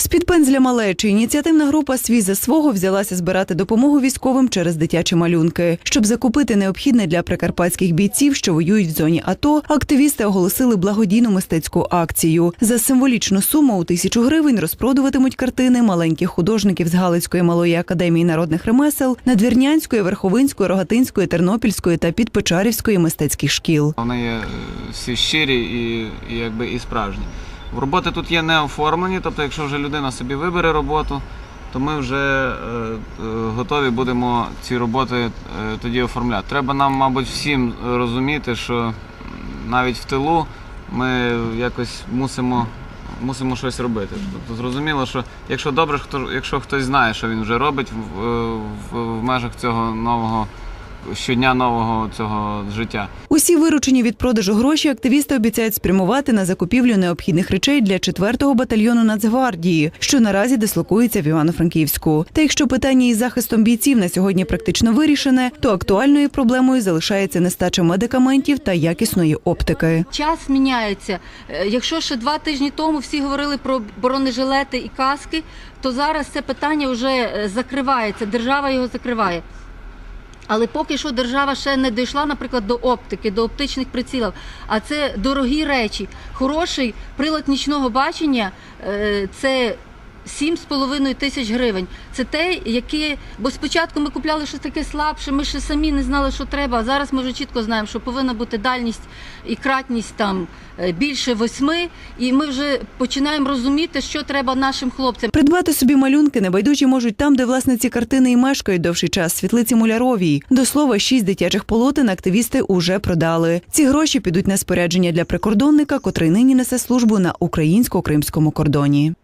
З-під пензля малечі ініціативна група «Свій за свого взялася збирати допомогу військовим через дитячі малюнки. Щоб закупити необхідне для прикарпатських бійців, що воюють в зоні АТО, активісти оголосили благодійну мистецьку акцію. За символічну суму у тисячу гривень розпродуватимуть картини маленьких художників з Галицької малої академії народних ремесел, Надвірнянської, Верховинської, Рогатинської, Тернопільської та Підпечарівської мистецьких шкіл. Вони е, всі щирі і якби і справжні. Роботи тут є не оформлені, тобто, якщо вже людина собі вибере роботу, то ми вже е, е, готові будемо ці роботи е, тоді оформляти. Треба нам, мабуть, всім розуміти, що навіть в тилу ми якось мусимо, мусимо щось робити. Тобто зрозуміло, що якщо добре, хто, якщо хтось знає, що він вже робить в, в, в межах цього нового щодня нового цього життя. Усі виручені від продажу гроші активісти обіцяють спрямувати на закупівлю необхідних речей для 4-го батальйону Нацгвардії, що наразі дислокується в Івано-Франківську. Та якщо питання із захистом бійців на сьогодні практично вирішене, то актуальною проблемою залишається нестача медикаментів та якісної оптики. Час міняється. Е, Якщо ще два тижні тому всі говорили про бронежилети і каски, то зараз це питання вже е, закривається. Держава його закриває. Але поки що держава ще не дійшла, наприклад, до оптики, до оптичних прицілів. А це дорогі речі. Хороший прилад нічного бачення е, це 7,5 тисяч гривень. Це те, яке, бо спочатку ми купляли щось таке слабше, ми ще самі не знали, що треба. А зараз ми вже чітко знаємо, що повинна бути дальність і кратність там е, більше восьми, і ми вже починаємо розуміти, що треба нашим хлопцям. Придбати собі малюнки небайдужі можуть там, де власне ці картини і мешкають довший час світлиці Муляровій. До слова, шість дитячих полотен активісти уже продали. Ці гроші підуть на спорядження для прикордонника, котрий нині несе службу на українсько-кримському кордоні.